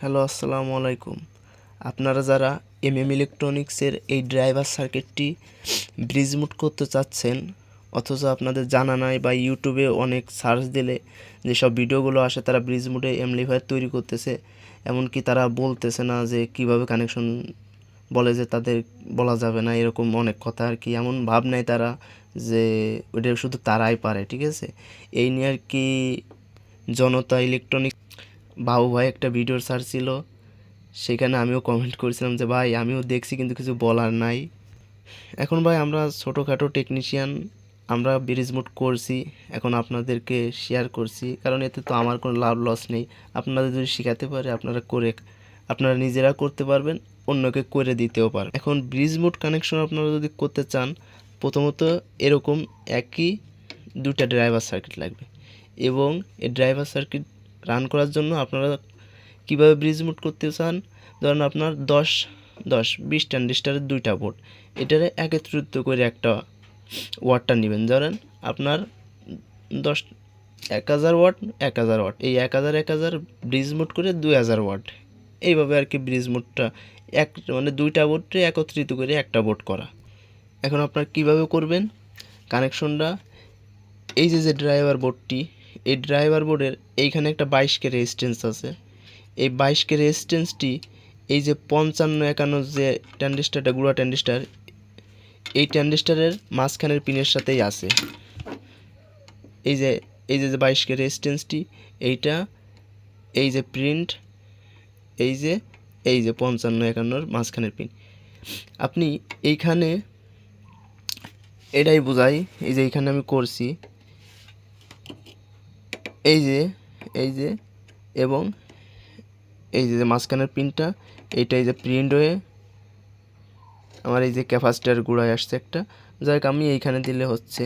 Hello, আসসালামু আলাইকুম। আপনারা যারা এম এম ইলেকট্রনিক্সের এই ড্রাইভার সার্কিটটি ব্রিজ মুট করতে চাচ্ছেন, অথচ আপনাদের জানা নাই বা ইউটিউবে অনেক সার্চ দিলে যেসব ভিডিওগুলো আসে তারা ব্রিজ মুটে এমলিফায়ার তৈরি করতেছে, এমনকি তারা বলতেছে না যে কীভাবে কানেকশন বলে যে তাদের বলা যাবে না, এরকম অনেক কথা আর কি। এমন ভাব নেয় তারা যে ওটা শুধু তারাই পারে, ঠিক আছে? এই নিয়ে আর কি জনতা ইলেকট্রনিক বাবু ভাই একটা ভিডিওর সার্চ ছিল। সেখানে আমিও কমেন্ট করেছিলাম যে, ভাই, আমিও দেখছি কিন্তু কিছু বলার নাই। এখন ভাই, আমরা ছোটোখাটো টেকনিশিয়ান আমরা ব্রিজ মুট করছি, এখন আপনাদেরকে শেয়ার করছি। কারণ এতে তো আমার কোনো লাভ লস নেই। আপনাদের যদি শেখাতে পারে, আপনারা করে, আপনারা নিজেরা করতে পারবেন, অন্যকে করে দিতেও পারেন এখন ব্রিজ মুট কানেকশন আপনারা যদি করতে চান, প্রথমত এরকম একই দুটা ড্রাইভার সার্কিট লাগবে। এবং এই ড্রাইভার সার্কিট রান করার জন্য আপনারা কীভাবে ব্রিজ মুট করতে চান? ধরেন আপনার দশ দশ, বিশ ট্রানজিস্টারের দুইটা বোর্ড এটারে একত্রিত করে একটা ওয়াটটা নেবেন। ধরেন আপনার দশ, এক হাজার ওয়াট এক হাজার ওয়াট এই এক হাজার এক হাজার ব্রিজ মুট করে দুই হাজার ওয়াট এইভাবে আর কি ব্রিজ মুটটা এক মানে দুইটা বোর্ডে একত্রিত করে একটা বোর্ড করা। এখন আপনার কীভাবে করবেন? কানেকশনটা এই যে যে ড্রাইভার বোর্ডটি এই ড্রাইভার বোর্ডের এইখানে একটা বাইশকে রেজিস্ট্যান্স আছে। এই বাইশকে রেজিস্ট্যান্সটি এই যে পঞ্চান্ন একান্ন যে ট্যান্ডিস্টারটা গুড়া ট্যান্ডিস্টার এই ট্যান্ডিস্টারের মাঝখানের পিনের সাথেই আছে। এই যে এই যে যে বাইশকে রেজিস্ট্যান্সটি এইটা, এই যে প্রিন্ট এই যে এই যে পঞ্চান্ন একান্নর মাঝখানের পিন আপনি এইখানে এটাই বোঝাই, এই যে এইখানে আমি করছি এই যে এই যে, এবং এই যে মাঝখানের পিনটা, এইটা এই যে প্রিন্ট হয়ে আমার এই যে ক্যাপাসিটার গুঁড়ায় আসছে একটা। যাই আমি এইখানে দিলে হচ্ছে।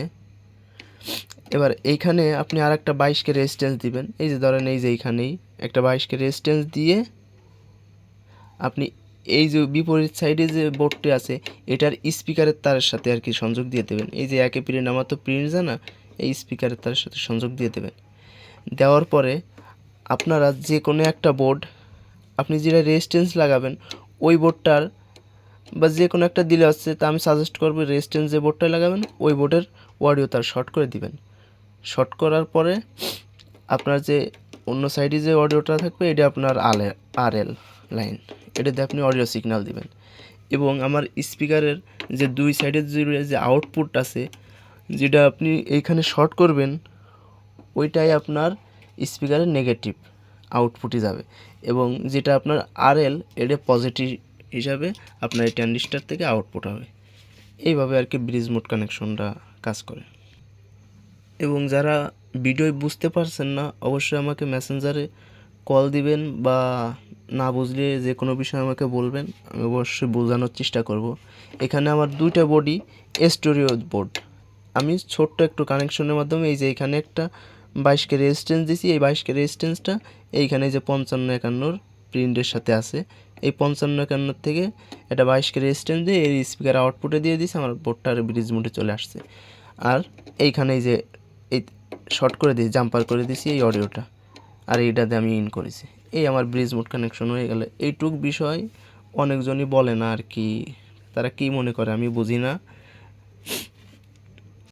এবার এইখানে আপনি আর একটা বাইশকে রেজিস্ট্যান্স দিবেন। এই যে ধরেন, এই যে এইখানেই একটা বাইশকে রেজিস্ট্যান্স দিয়ে আপনি এই যে বিপরীত সাইডে যে বোর্ডটি আছে, এটার স্পিকারের তারের সাথে আর কি সংযোগ দিয়ে দেবেন। এই যে একে প্রিন্ট আমার তো প্রিন্ট জানা এই স্পিকারের তারের সাথে সংযোগ দিয়ে দেবেন। দেওয়ার পরে আপনারা যে কোনো একটা বোর্ড আপনি যেটা রেজিস্ট্যান্স লাগাবেন, ওই বোর্ডটার বা যে কোনো একটা দিলে হচ্ছে তা আমি সাজেস্ট করব রেজিস্ট্যান্স যে বোর্ডটা লাগাবেন, ওই বোর্ডের অডিও তার শর্ট করে দিবেন। শর্ট করার পরে আপনার যে অন্য সাইডে যে অডিওটা থাকবে, এটা আপনার আলে আর এল লাইন এটাতে আপনি অডিও সিগন্যাল দিবেন। এবং আমার স্পিকারের যে দুই সাইডের যে যে আউটপুট আছে, যেটা আপনি এইখানে শর্ট করবেন ওইটাই আপনার স্পিকারের নেগেটিভ আউটপুটে যাবে। এবং যেটা আপনার আর এল এটা পজিটিভ হিসাবে আপনার এই ট্যান্ডিস্টার থেকে আউটপুট হবে। এইভাবে আর কি ব্রিজ মোড কানেকশনটা কাজ করে। এবং যারা ভিডিও বুঝতে পারছেন না, অবশ্যই আমাকে মেসেঞ্জারে কল দিবেন বা না বুঝলে যে কোনো বিষয় আমাকে বলবেন, আমি অবশ্যই বোঝানোর চেষ্টা করব। এখানে আমার দুইটা বডি স্টোরিও বোর্ড আমি ছোট্ট একটু কানেকশনের মাধ্যমে এই যে এখানে একটা বাইশকে রেজিস্ট্যান্স দিছি, এই বাইশকে রেজিস্ট্যান্সটা এইখানে যে পঞ্চান্ন একান্নর প্রিন্টের সাথে আছে। এই পঞ্চান্ন একান্নর থেকে এটা বাইশকে রেজিস্ট্যান্স দিয়ে এই স্পিকার আউটপুটে দিয়ে দিয়েছি আমার বোর্ডটার ব্রিজ মোডে চলে আসছে। আর এইখানে এই যে এই শর্ট করে দিয়েছি জাম্পার করে দিয়েছি এই অডিওটা, আর এইটাতে আমি ইন করেছি। এই আমার ব্রিজ মোড কানেকশন হয়ে গেলে। এইটুক বিষয় অনেকজনই বলে না আর কি, তারা কি মনে করে আমি বুঝি না।